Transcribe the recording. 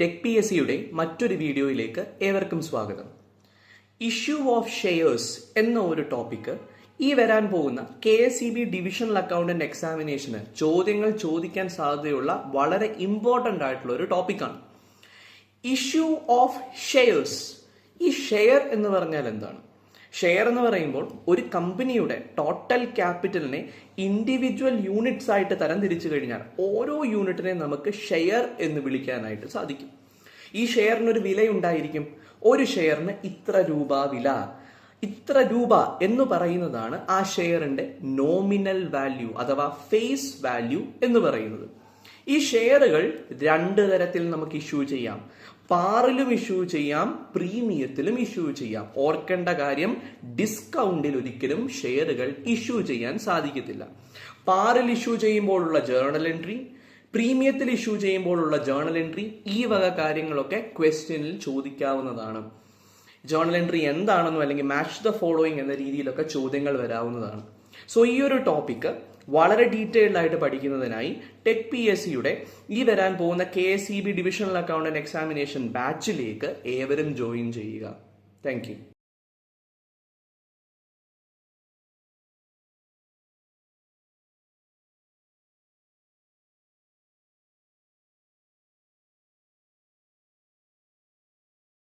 Tech P S സിയുടെ മറ്റൊരു വീഡിയോയിലേക്ക് ഏവർക്കും സ്വാഗതം. ഇഷ്യൂ ഓഫ് ഷെയർസ് എന്ന ഒരു ടോപ്പിക്ക് ഈ വരാൻ പോകുന്ന K S E B divisional accountant എക്സാമിനേഷന് ചോദ്യങ്ങൾ ചോദിക്കാൻ സാധ്യതയുള്ള വളരെ ഇമ്പോർട്ടന്റ് ആയിട്ടുള്ള ഒരു ടോപ്പിക്കാണ് ഇഷ്യൂ ഓഫ് ഷെയർസ് ഈ ഷെയർ എന്ന് പറഞ്ഞാൽ എന്താണ്? ഷെയർ എന്ന് പറയുമ്പോൾ ഒരു കമ്പനിയുടെ ടോട്ടൽ ക്യാപിറ്റലിനെ ഇൻഡിവിജ്വൽ യൂണിറ്റ്സ് ആയിട്ട് തരം തിരിച്ചു കഴിഞ്ഞാൽ ഓരോ യൂണിറ്റിനെ നമുക്ക് ഷെയർ എന്ന് വിളിക്കാനായിട്ട് സാധിക്കും. ഈ ഷെയറിനൊരു വിലയുണ്ടായിരിക്കും ഒരു ഷെയറിന് ഇത്ര രൂപ വില. ഇത്ര രൂപ എന്ന് പറയുന്നതാണ് ആ ഷെയറിന്റെ നോമിനൽ വാല്യൂ അഥവാ ഫേസ് വാല്യൂ എന്ന് പറയുന്നത്. ഈ ഷെയറുകൾ രണ്ട് തരത്തിൽ നമുക്ക് ഇഷ്യൂ ചെയ്യാം. പാറിലും ഇഷ്യൂ ചെയ്യാം പ്രീമിയത്തിലും ഇഷ്യൂ ചെയ്യാം. ഓർക്കേണ്ട കാര്യം ഡിസ്കൗണ്ടിൽ ഒരിക്കലും ഷെയറുകൾ ഇഷ്യൂ ചെയ്യാൻ സാധിക്കത്തില്ല. പാറിൽ ഇഷ്യൂ ചെയ്യുമ്പോഴുള്ള ജേർണൽ എൻട്രി പ്രീമിയത്തിൽ ഇഷ്യൂ ചെയ്യുമ്പോഴുള്ള ജേർണൽ എൻട്രി ഈ വക കാര്യങ്ങളൊക്കെ ക്വസ്റ്റ്യനിൽ ചോദിക്കാവുന്നതാണ്. ജേർണൽ എൻട്രി എന്താണെന്നോ അല്ലെങ്കിൽ മാച്ച് ദ ഫോളോയിങ് എന്ന രീതിയിലൊക്കെ ചോദ്യങ്ങൾ വരാവുന്നതാണ്. സോ ഈ ഒരു ടോപ്പിക്ക് വളരെ ഡീറ്റെയിൽഡ് ആയിട്ട് പഠിക്കുന്നതിനായി ടെക് പി എസ് സിയുടെ ഈ വരാൻ പോകുന്ന K S C B divisional accountant examination ബാച്ചിലേക്ക് ഏവരും ജോയിൻ ചെയ്യുക. Thank you